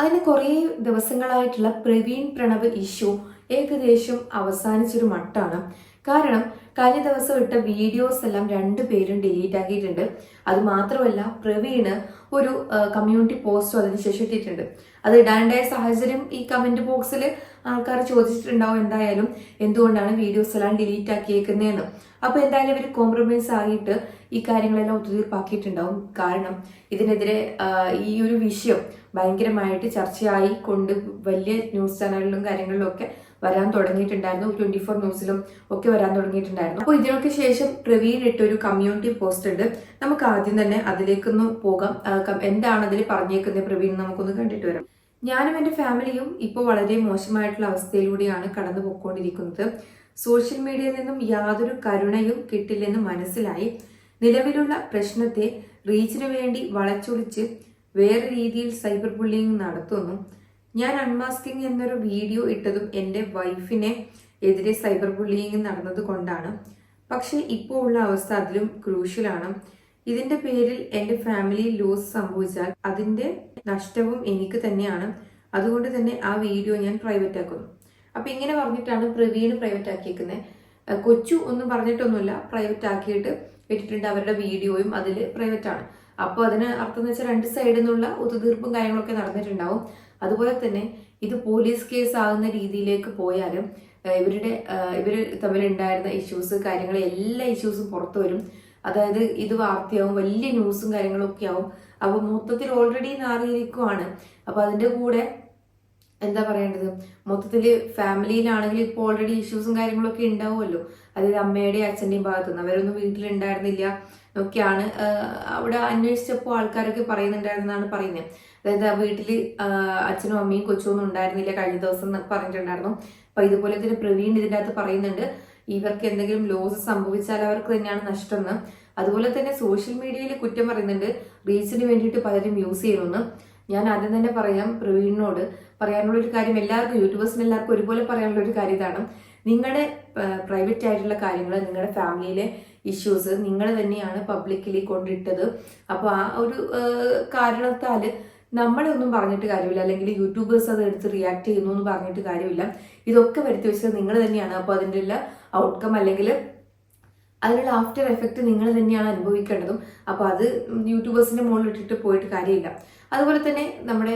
അതിന് കുറേ ദിവസങ്ങളായിട്ടുള്ള പ്രവീൺ പ്രണവ് ഇഷ്യൂ ഏകദേശം അവസാനിച്ചൊരു മട്ടാണ്. കാരണം കഴിഞ്ഞ ദിവസം ഇട്ട വീഡിയോസ് എല്ലാം രണ്ടുപേരും ഡിലീറ്റ് ആക്കിയിട്ടുണ്ട്. അത് മാത്രമല്ല പ്രവീണ് ഒരു കമ്മ്യൂണിറ്റി പോസ്റ്റും അതിനുശേഷം ഇട്ടിട്ടുണ്ട്. അത് ഇടാണ്ടായ സാഹചര്യം ഈ കമന്റ് ബോക്സിൽ ആൾക്കാർ ചോദിച്ചിട്ടുണ്ടാവും എന്തായാലും എന്തുകൊണ്ടാണ് വീഡിയോസ് എല്ലാം ഡിലീറ്റ് ആക്കിയേക്കുന്നതെന്ന് അപ്പൊ എന്തായാലും ഇവർ കോംപ്രമൈസ് ആയിട്ട് ഈ കാര്യങ്ങളെല്ലാം ഒത്തുതീർപ്പാക്കിയിട്ടുണ്ടാവും. കാരണം ഇതിനെതിരെ ഈ ഒരു വിഷയം ഭയങ്കരമായിട്ട് ചർച്ചയായി കൊണ്ട് വലിയ ന്യൂസ് ചാനലിലും കാര്യങ്ങളിലും ഒക്കെ വരാൻ തുടങ്ങിയിട്ടുണ്ടായിരുന്നു. ട്വന്റി ഫോർ ന്യൂസിലും ഒക്കെ വരാൻ തുടങ്ങിയിട്ടുണ്ടായിരുന്നു. അപ്പോൾ ഇതിനൊക്കെ ശേഷം പ്രവീൺ ഇട്ട ഒരു കമ്മ്യൂണിറ്റി പോസ്റ്റ് ഉണ്ട്. നമുക്ക് ആദ്യം തന്നെ അതിലേക്കൊന്ന് പോകാം. എന്താണ് അതിൽ പറഞ്ഞേക്കുന്നത് പ്രവീൺ നമുക്കൊന്ന് കണ്ടിട്ട് വരാം. ഞാനും എന്റെ ഫാമിലിയും ഇപ്പോൾ വളരെ മോശമായിട്ടുള്ള അവസ്ഥയിലൂടെയാണ് കടന്നു പോയിക്കൊണ്ടിരിക്കുന്നത് സോഷ്യൽ മീഡിയയിൽ നിന്നും യാതൊരു കരുണയും കിട്ടില്ലെന്ന് മനസ്സിലായി. നിലവിലുള്ള പ്രശ്നത്തെ റീച്ചിന് വേണ്ടി വളച്ചൊടിച്ച് വേറെ രീതിയിൽ സൈബർ ബുള്ളിങ് നടത്തുന്നു. ഞാൻ അൺമാസ്കിംഗ് എന്നൊരു വീഡിയോ ഇട്ടതും എന്റെ വൈഫിനെ എതിരെ സൈബർ ബുള്ളിങ് നടന്നത് കൊണ്ടാണ്. പക്ഷേ ഇപ്പോൾ ഉള്ള അവസ്ഥ അതിലും ക്രൂഷ്യലാണ് ഇതിന്റെ പേരിൽ എന്റെ ഫാമിലി ലോസ് സംഭവിച്ചാൽ അതിന്റെ നഷ്ടവും എനിക്ക് തന്നെയാണ്. അതുകൊണ്ട് തന്നെ ആ വീഡിയോ ഞാൻ പ്രൈവറ്റ് ആക്കുന്നു. അപ്പൊ ഇങ്ങനെ പറഞ്ഞിട്ടാണ് പ്രവീൺ പ്രൈവറ്റ് ആക്കിയേക്കുന്നത് കൊച്ചു ഒന്നും പറഞ്ഞിട്ടൊന്നുമില്ല പ്രൈവറ്റ് ആക്കിയിട്ട് ഇട്ടിട്ടുണ്ട്. അവരുടെ വീഡിയോയും അതിൽ പ്രൈവറ്റ് ആണ്. അപ്പോൾ അതിന് അർത്ഥം എന്ന് വെച്ചാൽ രണ്ട് സൈഡിൽ നിന്നുള്ള ഒത്തുതീർപ്പും കാര്യങ്ങളൊക്കെ നടന്നിട്ടുണ്ടാവും. അതുപോലെ തന്നെ ഇത് പോലീസ് കേസ് ആകുന്ന രീതിയിലേക്ക് പോയാലും ഇവരുടെ ഇവർ തമ്മിലുണ്ടായിരുന്ന ഇഷ്യൂസ് കാര്യങ്ങൾ എല്ലാ ഇഷ്യൂസും പുറത്തു വരും. അതായത് ഇത് വാർത്തയാവും വലിയ ന്യൂസും കാര്യങ്ങളൊക്കെ ആവും അപ്പൊ മൊത്തത്തിൽ ഓൾറെഡി നാറിയിരിക്കുവാണ്. അപ്പോൾ അതിന്റെ കൂടെ എന്താ പറയേണ്ടത്? മൊത്തത്തിൽ ഫാമിലിയിലാണെങ്കിൽ ഇപ്പോൾ ഓൾറെഡി ഇഷ്യൂസും കാര്യങ്ങളൊക്കെ ഉണ്ടാവുമല്ലോ. അതായത് അമ്മയുടെയും അച്ഛന്റെയും ഭാഗത്തുനിന്ന്. അവരൊന്നും വീട്ടിലുണ്ടായിരുന്നില്ല. ഒക്കെയാണ് അവിടെ അന്വേഷിച്ചപ്പോൾ ആൾക്കാരൊക്കെ പറയുന്നുണ്ടായിരുന്നാണ് പറയുന്നത്. അതായത് ആ വീട്ടിൽ അച്ഛനും അമ്മയും കൊച്ചൊന്നും ഉണ്ടായിരുന്നില്ല കഴിഞ്ഞ ദിവസം പറഞ്ഞിട്ടുണ്ടായിരുന്നു. അപ്പൊ ഇതുപോലെ തന്നെ പ്രവീൺ ഇതിന്റെ അകത്ത് പറയുന്നുണ്ട്. ഇവർക്ക് എന്തെങ്കിലും ലോസ് സംഭവിച്ചാൽ അവർക്ക് തന്നെയാണ് നഷ്ടം അതുപോലെ തന്നെ സോഷ്യൽ മീഡിയയിൽ കുറ്റം പറയുന്നുണ്ട്. റീച്ചിന് വേണ്ടിയിട്ട് പലരും യൂസ് ചെയ്യുന്നു ഞാൻ ആദ്യം തന്നെ പറയാം പ്രവീണിനോട് പറയാനുള്ള ഒരു കാര്യം എല്ലാവർക്കും യൂട്യൂബേഴ്സിന് എല്ലാവർക്കും ഒരുപോലെ പറയാനുള്ള ഒരു കാര്യം ഇതാണ്. നിങ്ങളുടെ പ്രൈവറ്റ് ആയിട്ടുള്ള കാര്യങ്ങൾ നിങ്ങളുടെ ഫാമിലിയിലെ ഇഷ്യൂസ് നിങ്ങൾ തന്നെയാണ് പബ്ലിക്കലി കൊണ്ടിട്ടത്. അപ്പോൾ ആ ഒരു കാരണത്താൽ നമ്മളെ ഒന്നും പറഞ്ഞിട്ട് കാര്യമില്ല. അല്ലെങ്കിൽ യൂട്യൂബേഴ്സ് അത് എടുത്ത് റിയാക്ട് ചെയ്യുന്നു എന്ന് പറഞ്ഞിട്ട് കാര്യമില്ല. ഇതൊക്കെ വരുത്തി വെച്ചത് നിങ്ങൾ തന്നെയാണ്. അപ്പോൾ അതിന്റെ ഉള്ള ഔട്ട്കം അല്ലെങ്കിൽ അതിനുള്ള ആഫ്റ്റർ എഫക്റ്റ് നിങ്ങൾ തന്നെയാണ് അനുഭവിക്കേണ്ടതും. അപ്പോൾ അത് യൂട്യൂബേഴ്സിന്റെ മുകളിൽ ഇട്ടിട്ട് പോയിട്ട് കാര്യമില്ല. അതുപോലെ തന്നെ നമ്മുടെ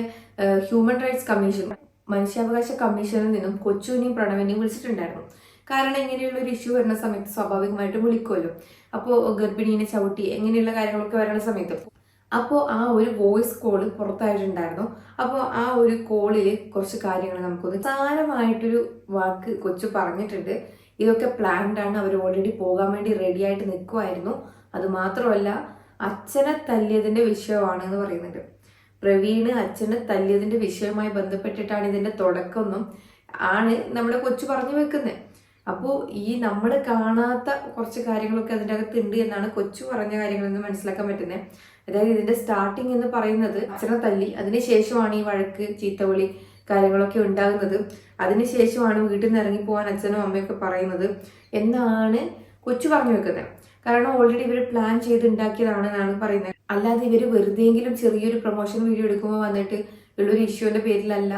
ഹ്യൂമൻ റൈറ്റ്സ് കമ്മീഷൻ മനുഷ്യാവകാശ കമ്മീഷനിൽ നിന്നും കൊച്ചുവിനെയും പ്രണവിനെയും വിളിച്ചിട്ടുണ്ടായിരുന്നു. കാരണം ഇങ്ങനെയുള്ള ഒരു ഇഷ്യൂ വരുന്ന സമയത്ത് സ്വാഭാവികമായിട്ട് വിളിക്കുമല്ലോ. അപ്പോൾ ഗർഭിണീനെ ചവിട്ടി എങ്ങനെയുള്ള കാര്യങ്ങളൊക്കെ വരുന്ന സമയത്ത്. അപ്പോൾ ആ ഒരു വോയിസ് കോൾ പുറത്തായിട്ടുണ്ടായിരുന്നു. അപ്പോൾ ആ ഒരു കോളിൽ കുറച്ച് കാര്യങ്ങൾ നമുക്കൊന്ന് സാരമായിട്ടൊരു വാക്ക് കൊച്ചു പറഞ്ഞിട്ടുണ്ട്. ഇതൊക്കെ പ്ലാൻഡ് ആണ്. അവർ ഓൾറെഡി പോകാൻ വേണ്ടി റെഡി ആയിട്ട് നിൽക്കുമായിരുന്നു അത് മാത്രമല്ല അച്ഛനെ തല്ലിയതിന്റെ വിഷയമാണെന്ന് പറയുന്നുണ്ട്. പ്രവീണ് അച്ഛനെ തല്ലിയതിന്റെ വിഷയവുമായി ബന്ധപ്പെട്ടിട്ടാണ് ഇതിന്റെ തുടക്കമൊന്നും ആണ് നമ്മുടെ കൊച്ചു പറഞ്ഞു വെക്കുന്നത് അപ്പോൾ ഈ നമ്മൾ കാണാത്ത കുറച്ച് കാര്യങ്ങളൊക്കെ അതിന്റെ അകത്ത് ഉണ്ട് എന്നാണ് കൊച്ചു പറഞ്ഞ കാര്യങ്ങളിൽ മനസ്സിലാക്കാൻ പറ്റുന്നത് അതായത് ഇതിന്റെ സ്റ്റാർട്ടിങ് എന്ന് പറയുന്നത് അച്ഛനെ തല്ലി അതിനുശേഷമാണ് ഈ വഴക്ക് ചീത്തവിളി കാര്യങ്ങളൊക്കെ ഉണ്ടാകുന്നത്. അതിനുശേഷമാണ് വീട്ടിൽ നിന്ന് ഇറങ്ങി പോകാൻ അച്ഛനും അമ്മയൊക്കെ പറയുന്നത്. എന്നാണ് കൊച്ചു പറഞ്ഞു വെക്കുന്നത്. കാരണം ഓൾറെഡി ഇവർ പ്ലാൻ ചെയ്ത് ഉണ്ടാക്കിയതാണെന്നാണ് പറയുന്നത്. അല്ലാതെ ഇവർ വെറുതെയെങ്കിലും ചെറിയൊരു പ്രൊമോഷൻ വീഡിയോ എടുക്കുമ്പോൾ വന്നിട്ട് ഉള്ളൊരു ഇഷ്യൂവിന്റെ പേരിലല്ല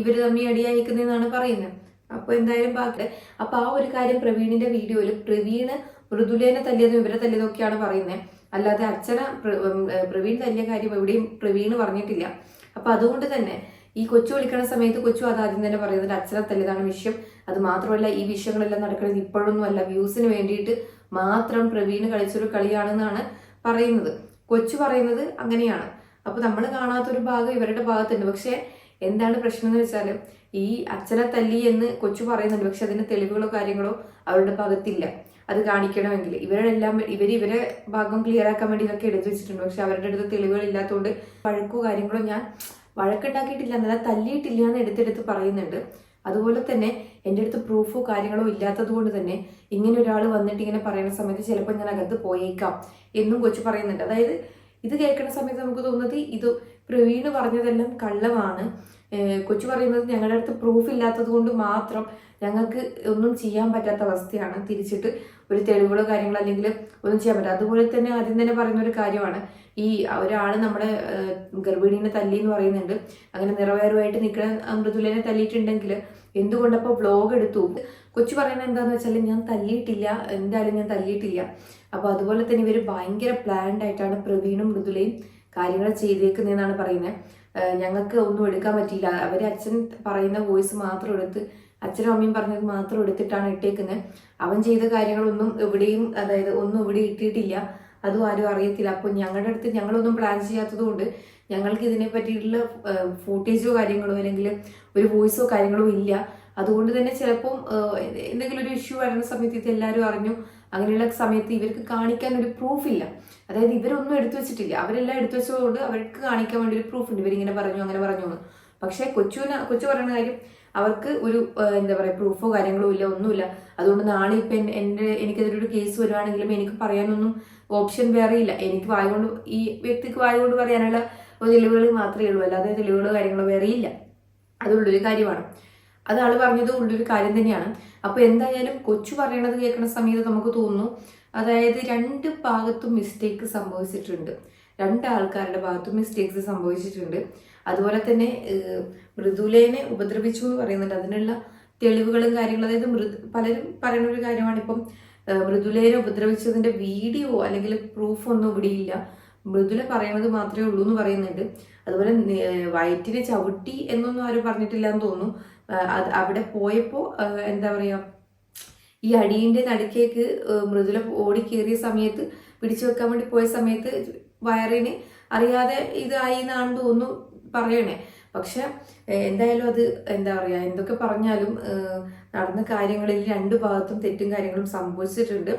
ഇവർ തമ്മിൽ അടിയായിക്കുന്നതെന്നാണ് പറയുന്നത്. അപ്പോൾ എന്തായാലും ബാക്കി അപ്പൊ ആ ഒരു കാര്യം പ്രവീണിന്റെ വീഡിയോയിൽ പ്രവീണ് മൃദുലേനെ തല്ലിയതും ഇവരെ തല്ലിയതും ഒക്കെയാണ് പറയുന്നത്. അല്ലാതെ അച്ഛനെ പ്രവീൺ തല്ലിയ കാര്യം എവിടെയും പ്രവീണ് പറഞ്ഞിട്ടില്ല. അപ്പൊ അതുകൊണ്ട് തന്നെ ഈ കൊച്ചു വിളിക്കുന്ന സമയത്ത് കൊച്ചു അത് ആദ്യം തന്നെ പറയുന്നത് അച്ഛനെ തല്ലിയതാണ് വിഷയം. അത് മാത്രമല്ല ഈ വിഷയങ്ങളെല്ലാം നടക്കുന്നത് ഇപ്പോഴൊന്നും അല്ല. വ്യൂസിന് വേണ്ടിയിട്ട് മാത്രം പ്രവീണ് കളിച്ചൊരു കളിയാണെന്നാണ് പറയുന്നത്. കൊച്ചു പറയുന്നത് അങ്ങനെയാണ്. അപ്പൊ നമ്മൾ കാണാത്തൊരു ഭാഗം ഇവരുടെ ഭാഗത്തുണ്ട്. പക്ഷെ എന്താണ് പ്രശ്നം എന്ന് വെച്ചാൽ ഈ അച്ഛനെ തല്ലി എന്ന് കൊച്ചു പറയുന്നുണ്ട്. പക്ഷെ അതിന് തെളിവുകളോ കാര്യങ്ങളോ അവരുടെ ഭാഗത്തില്ല. അത് കാണിക്കണമെങ്കിൽ. ഇവരെല്ലാം ഇവർ ഇവരെ ഭാഗം ക്ലിയർ ആക്കാൻ വേണ്ടി ഇതൊക്കെ എടുത്തു വെച്ചിട്ടുണ്ട്. പക്ഷെ അവരുടെ അടുത്ത് തെളിവുകൾ ഇല്ലാത്തതുകൊണ്ട് വഴക്കോ കാര്യങ്ങളോ ഞാൻ വഴക്കുണ്ടാക്കിയിട്ടില്ല എന്നല്ല തല്ലിയിട്ടില്ല എന്ന് എടുത്തെടുത്ത് പറയുന്നുണ്ട്. അതുപോലെ തന്നെ എന്റെ അടുത്ത് പ്രൂഫോ കാര്യങ്ങളോ ഇല്ലാത്തത് കൊണ്ട് തന്നെ ഇങ്ങനെ ഒരാൾ വന്നിട്ട് ഇങ്ങനെ പറയുന്ന സമയത്ത് ചിലപ്പോൾ ഞാൻ അകത്ത് പോയേക്കാം എന്നും കൊച്ചു പറയുന്നുണ്ട്. അതായത് ഇത് കേൾക്കുന്ന സമയത്ത് നമുക്ക് തോന്നുന്നത് ഇത് പ്രവീണ് പറഞ്ഞതെല്ലാം കള്ളമാണ്. കൊച്ചു പറയുന്നത് ഞങ്ങളുടെ അടുത്ത് പ്രൂഫ് ഇല്ലാത്തത് കൊണ്ട് മാത്രം ഞങ്ങൾക്ക് ഒന്നും ചെയ്യാൻ പറ്റാത്ത അവസ്ഥയാണ്. തിരിച്ചിട്ട് ഒരു തെളിവുകളോ കാര്യങ്ങളോ അല്ലെങ്കിൽ ഒന്നും ചെയ്യാൻ പറ്റില്ല അതുപോലെ തന്നെ ആദ്യം തന്നെ പറയുന്ന ഒരു കാര്യമാണ്. ഈ ഒരാൾ നമ്മുടെ ഗർഭിണീനെ തല്ലി എന്ന് പറയുന്നുണ്ട്. അങ്ങനെ നിറവേറുമായിട്ട് നിൽക്കുന്ന മൃദുലേനെ തല്ലിയിട്ടുണ്ടെങ്കിൽ എന്തുകൊണ്ടപ്പോൾ ബ്ലോഗ് എടുത്തു? കൊച്ചു പറയുന്നത് എന്താണെന്ന് വെച്ചാൽ ഞാൻ തല്ലിയിട്ടില്ല എന്തായാലും ഞാൻ തല്ലിയിട്ടില്ല. അപ്പോൾ അതുപോലെ തന്നെ ഇവർ ഭയങ്കര പ്ലാൻഡ് ആയിട്ടാണ് പ്രവീണും മൃദുലയും കാര്യങ്ങൾ ചെയ്തേക്കുന്നതെന്നാണ് പറയുന്നത്. ഞങ്ങൾക്ക് ഒന്നും എടുക്കാൻ പറ്റിയില്ല. അവർ അച്ഛൻ പറയുന്ന വോയിസ് മാത്രം എടുത്ത് അച്ഛനും അമ്മയും പറഞ്ഞത് മാത്രം എടുത്തിട്ടാണ് ഇട്ടേക്കുന്നത്. അവൻ ചെയ്ത കാര്യങ്ങളൊന്നും എവിടെയും അതായത് ഒന്നും ഇവിടെ ഇട്ടിട്ടില്ല. അതും ആരും അറിയത്തില്ല. അപ്പോൾ ഞങ്ങളുടെ അടുത്ത് ഞങ്ങളൊന്നും പ്ലാൻ ചെയ്യാത്തത് കൊണ്ട് ഞങ്ങൾക്ക് ഇതിനെ പറ്റിയിട്ടുള്ള ഫോട്ടേജോ കാര്യങ്ങളോ അല്ലെങ്കിൽ ഒരു വോയിസോ കാര്യങ്ങളോ ഇല്ല. അതുകൊണ്ട് തന്നെ ചിലപ്പം എന്തെങ്കിലും ഒരു ഇഷ്യൂ വരുന്ന സമയത്ത് ഇത് എല്ലാവരും അറിഞ്ഞു. അങ്ങനെയുള്ള സമയത്ത് ഇവർക്ക് കാണിക്കാൻ ഒരു പ്രൂഫ് ഇല്ല. അതായത് ഇവരൊന്നും എടുത്തു വെച്ചിട്ടില്ല. അവരെല്ലാം എടുത്തു വെച്ചതുകൊണ്ട് അവർക്ക് കാണിക്കാൻ വേണ്ടി ഒരു പ്രൂഫ് ഉണ്ട്. ഇവരിങ്ങനെ പറഞ്ഞു അങ്ങനെ പറഞ്ഞു പക്ഷെ കൊച്ചുവിന് കൊച്ചു പറയുന്ന കാര്യം അവർക്ക് ഒരു എന്താ പറയുക പ്രൂഫോ കാര്യങ്ങളോ ഇല്ല ഒന്നുമില്ല. അതുകൊണ്ട് നാളെ ഇപ്പം എൻ- എന്റെ എനിക്കെതിരൊരു കേസ് വരുവാണെങ്കിലും എനിക്ക് പറയാനൊന്നും ഓപ്ഷൻ വേറെ ഇല്ല. എനിക്ക് വായുകൊണ്ട് ഈ വ്യക്തിക്ക് വായുകൊണ്ട് പറയാനുള്ള തെളിവുകൾ മാത്രമേ ഉള്ളൂ. അല്ലാതെ തെളിവുകളോ കാര്യങ്ങളോ വേറെ ഇല്ല. അതുള്ളൊരു കാര്യമാണ്. അത് ആൾ പറഞ്ഞത് ഉള്ളൊരു കാര്യം തന്നെയാണ്. അപ്പോൾ എന്തായാലും കൊച്ചു പറയണത് കേൾക്കുന്ന സമയത്ത് നമുക്ക് തോന്നുന്നു. അതായത് രണ്ട് ഭാഗത്തും മിസ്റ്റേക്ക് സംഭവിച്ചിട്ടുണ്ട്. രണ്ട് ആൾക്കാരുടെ ഭാഗത്തും മിസ്റ്റേക്സ് സംഭവിച്ചിട്ടുണ്ട്. അതുപോലെ തന്നെ മൃദുലേനെ ഉപദ്രവിച്ചു എന്ന് പറയുന്നുണ്ട്. അതിനുള്ള തെളിവുകളും കാര്യങ്ങളും അതായത് മൃദു പലരും പറയുന്ന ഒരു കാര്യമാണ് ഇപ്പം മൃദുലേനെ ഉപദ്രവിച്ചതിന്റെ വീഡിയോ അല്ലെങ്കിൽ പ്രൂഫ് ഒന്നും ഇവിടെയില്ല മൃദുല പറയുന്നത് മാത്രമേ ഉള്ളൂ എന്ന് പറയുന്നുണ്ട്. അതുപോലെ വയറ്റിനെ ചവിട്ടി എന്നൊന്നും ആരും പറഞ്ഞിട്ടില്ല എന്ന് തോന്നുന്നു. അത് അവിടെ പോയപ്പോൾ എന്താ പറയാ ഈ അടിയിന്റെ നടുക്കേക്ക് മൃദുല ഓടിക്കേറിയ സമയത്ത് പിടിച്ചു വെക്കാൻ വേണ്ടി പോയ സമയത്ത് വയറിന് അറിയാതെ ഇതായി എന്നാണ് തോന്നുന്നു പറയണേ. പക്ഷെ എന്തായാലും അത് എന്താ പറയാ എന്തൊക്കെ പറഞ്ഞാലും നടന്ന കാര്യങ്ങളിൽ രണ്ട് ഭാഗത്തും തെറ്റും കാര്യങ്ങളും സംഭവിച്ചിട്ടുണ്ട്.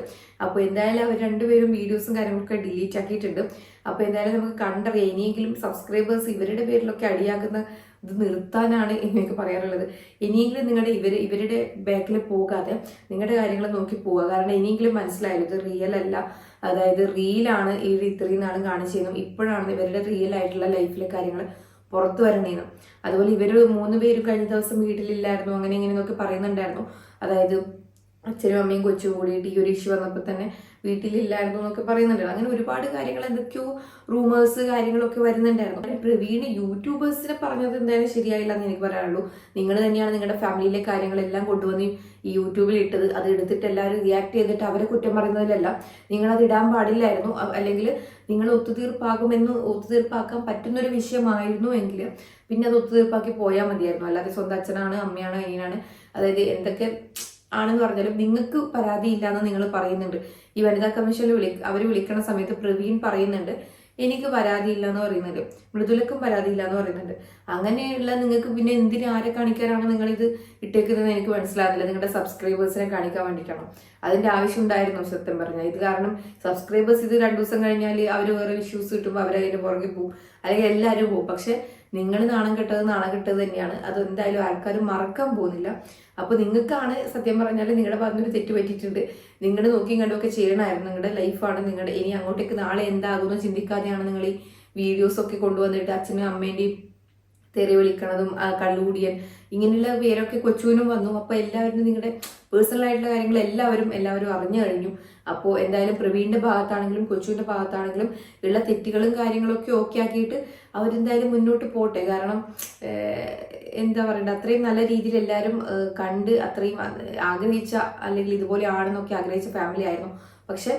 അപ്പോൾ എന്തായാലും അവർ രണ്ടുപേരും വീഡിയോസും കാര്യങ്ങളൊക്കെ ഡിലീറ്റ് ആക്കിയിട്ടുണ്ട്. അപ്പോൾ എന്തായാലും നമുക്ക് കണ്ടറിയാം. ഇനിയെങ്കിലും സബ്സ്ക്രൈബേഴ്സ് ഇവരുടെ പേരിലൊക്കെ അടിയാക്കുന്ന ഇത് നിർത്താനാണ് എനിക്ക് പറയാറുള്ളത്. ഇനിയെങ്കിലും നിങ്ങളുടെ ഇവർ ഇവരുടെ ബാക്കിൽ പോകാതെ നിങ്ങളുടെ കാര്യങ്ങൾ നോക്കി പോവുക. കാരണം ഇനിയെങ്കിലും മനസ്സിലായാലും ഇത് റിയൽ അല്ല. അതായത് റിയൽ ആണ് ഇവർ ഇത്രയും നാളും കാണിച്ചിരുന്നു ഇപ്പോഴാണ് ഇവരുടെ റിയൽ ആയിട്ടുള്ള ലൈഫിലെ കാര്യങ്ങൾ പുറത്തു വരണേന്നും. അതുപോലെ ഇവർ മൂന്ന് പേര് കഴിഞ്ഞ ദിവസം വീട്ടിലില്ലായിരുന്നു അങ്ങനെ ഇങ്ങനെ പറയുന്നുണ്ടായിരുന്നു. അതായത് അച്ഛനും അമ്മയും കൊച്ചും കൂടിയിട്ട് ഈ ഒരു ഇഷ്യൂ വന്നപ്പോൾ തന്നെ വീട്ടിലില്ലായിരുന്നു എന്നൊക്കെ പറയുന്നുണ്ടായിരുന്നു അങ്ങനെ ഒരുപാട് കാര്യങ്ങൾ എന്തൊക്കെയോ റൂമേഴ്സ് കാര്യങ്ങളൊക്കെ വരുന്നുണ്ടായിരുന്നു. പ്രവീണ് യൂട്യൂബേഴ്സിനെ പറഞ്ഞത് എന്തായാലും ശരിയായില്ല എന്ന് എനിക്ക് പറയാനുള്ളൂ. നിങ്ങൾ തന്നെയാണ് നിങ്ങളുടെ ഫാമിലിയിലെ കാര്യങ്ങളെല്ലാം കൊണ്ടുവന്ന് ഈ യൂട്യൂബിൽ ഇട്ടത്. അത് എടുത്തിട്ട് എല്ലാവരും റിയാക്ട് ചെയ്തിട്ട് അവരെ കുറ്റം പറയുന്നതിലല്ല. നിങ്ങൾ അത് ഇടാൻ പാടില്ലായിരുന്നു. അല്ലെങ്കിൽ നിങ്ങൾ ഒത്തുതീർപ്പാകുമെന്ന് ഒത്തുതീർപ്പാക്കാൻ പറ്റുന്ന ഒരു വിഷയമായിരുന്നു എങ്കിൽ പിന്നെ അത് ഒത്തുതീർപ്പാക്കി പോയാൽ മതിയായിരുന്നു. അല്ലാതെ സ്വന്തം അച്ഛനാണ് അമ്മയാണ് അയ്യനാണ് അതായത് എന്തൊക്കെ ആണെന്ന് പറഞ്ഞാലും നിങ്ങൾക്ക് പരാതിയില്ല എന്ന് നിങ്ങൾ പറയുന്നുണ്ട്. ഈ വനിതാ കമ്മീഷനിൽ വിളി അവർ വിളിക്കണ സമയത്ത് പ്രവീൺ പറയുന്നുണ്ട് എനിക്ക് പരാതിയില്ല എന്ന് പറയുന്നുണ്ട്. മൃദുലക്കും പരാതിയില്ല എന്ന് പറയുന്നുണ്ട്. അങ്ങനെയുള്ള നിങ്ങൾക്ക് പിന്നെ എന്തിനു ആരെ കാണിക്കാനാണ് നിങ്ങൾ ഇത് ഇട്ടേക്കുന്നത് എനിക്ക് മനസ്സിലാകുന്നില്ല. നിങ്ങളുടെ സബ്സ്ക്രൈബേഴ്സിനെ കാണിക്കാൻ വേണ്ടിയിട്ടാണോ? അതിന്റെ ആവശ്യം ഉണ്ടായിരുന്നു സത്യം പറഞ്ഞാൽ. ഇത് കാരണം സബ്സ്ക്രൈബേഴ്സ് ഇത് രണ്ടു ദിവസം കഴിഞ്ഞാൽ അവർ വേറെ ഇഷ്യൂസ് കിട്ടുമ്പോൾ അവരതിന്റെ പുറകെ പോകും അല്ലെങ്കിൽ എല്ലാവരും പോകും പക്ഷെ നിങ്ങൾ നാണം കെട്ടത് നാണം കെട്ടത് തന്നെയാണ്. അത് എന്തായാലും ആൾക്കാർ മറക്കാൻ പോകുന്നില്ല. അപ്പോൾ നിങ്ങൾക്കാണ് സത്യം പറഞ്ഞാൽ നിങ്ങളുടെ ഭാഗത്തൊരു തെറ്റ് പറ്റിയിട്ടുണ്ട്. നിങ്ങൾ നോക്കി കണ്ടുമൊക്കെ ചെയ്യണമായിരുന്നു. നിങ്ങളുടെ ലൈഫാണ്. നിങ്ങളുടെ ഇനി അങ്ങോട്ടേക്ക് നാളെ എന്താകുമെന്ന് ചിന്തിക്കാതെയാണ് നിങ്ങൾ ഈ വീഡിയോസൊക്കെ കൊണ്ടുവന്നിട്ട് അച്ഛനും അമ്മേന്റെയും തെറി വിളിക്കണതും കള്ളുകൂടിയൻ ഇങ്ങനെയുള്ള പേരൊക്കെ കൊച്ചുവിനും വന്നു. അപ്പോൾ എല്ലാവരും നിങ്ങളുടെ പേഴ്സണൽ ആയിട്ടുള്ള കാര്യങ്ങൾ എല്ലാവരും എല്ലാവരും അറിഞ്ഞു കഴിഞ്ഞു. അപ്പോൾ എന്തായാലും പ്രവീണിന്റെ ഭാഗത്താണെങ്കിലും കൊച്ചുവിന്റെ ഭാഗത്താണെങ്കിലും ഉള്ള തെറ്റുകളും കാര്യങ്ങളൊക്കെ ഓക്കെ ആക്കിയിട്ട് അവരെന്തായാലും മുന്നോട്ട് പോട്ടെ. കാരണം എന്താ പറയണ്ട അത്രയും നല്ല രീതിയിൽ എല്ലാവരും കണ്ട് അത്രയും ആഗ്രഹിച്ച അല്ലെങ്കിൽ ഇതുപോലെ ആണെന്നൊക്കെ ആഗ്രഹിച്ച ഫാമിലി ആയിരുന്നു. പക്ഷെ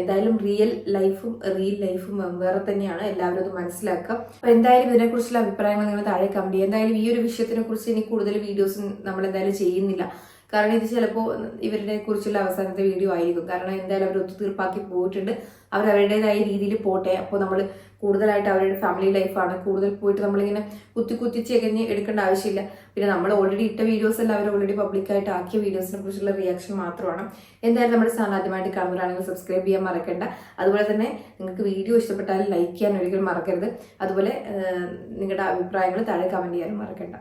എന്തായാലും റിയൽ ലൈഫും റിയൽ ലൈഫും വെവ്വേറെ തന്നെയാണ്. എല്ലാവരും അത് മനസ്സിലാക്കുക. അപ്പൊ എന്തായാലും ഇതിനെക്കുറിച്ചുള്ള അഭിപ്രായങ്ങൾ നിങ്ങൾ താഴെ കമന്റ് ചെയ്യുക. എന്തായാലും ഈ ഒരു വിഷയത്തിനെ കുറിച്ച് ഇനി കൂടുതൽ വീഡിയോസ് നമ്മൾ എന്തായാലും ചെയ്യുന്നില്ല. കാരണം ഇത് ചിലപ്പോൾ ഇവരുടെ കുറിച്ചുള്ള അവസാനത്തെ വീഡിയോ ആയിരിക്കും. കാരണം എന്തായാലും അവർ ഒത്തുതീർപ്പാക്കി പോയിട്ടുണ്ട്. അവർ അവരുടേതായ രീതിയിൽ പോട്ടെ. അപ്പോൾ നമ്മൾ കൂടുതലായിട്ട് അവരുടെ ഫാമിലി ലൈഫാണ് കൂടുതൽ പോയിട്ട് നമ്മളിങ്ങനെ കുത്തി കുത്തി ചെകഞ്ഞ് എടുക്കേണ്ട ആവശ്യമില്ല. പിന്നെ നമ്മൾ ഓൾറെഡി ഇട്ട വീഡിയോസ് എല്ലാം അവർ ഓൾറെഡി പബ്ലിക്കായിട്ട് ആക്കിയ വീഡിയോസിനെ കുറിച്ചുള്ള റിയാക്ഷൻ മാത്രമാണ്. എന്തായാലും നമ്മുടെ ചാനൽ ആദ്യമായിട്ട് കാണുന്നവരാണെങ്കിൽ സബ്സ്ക്രൈബ് ചെയ്യാൻ മറക്കണ്ട. അതുപോലെ തന്നെ നിങ്ങൾക്ക് വീഡിയോ ഇഷ്ടപ്പെട്ടാൽ ലൈക്ക് ചെയ്യാൻ ഒരിക്കലും മറക്കരുത്. അതുപോലെ നിങ്ങളുടെ അഭിപ്രായങ്ങൾ താഴെ കമന്റ് ചെയ്യാനും മറക്കണ്ട.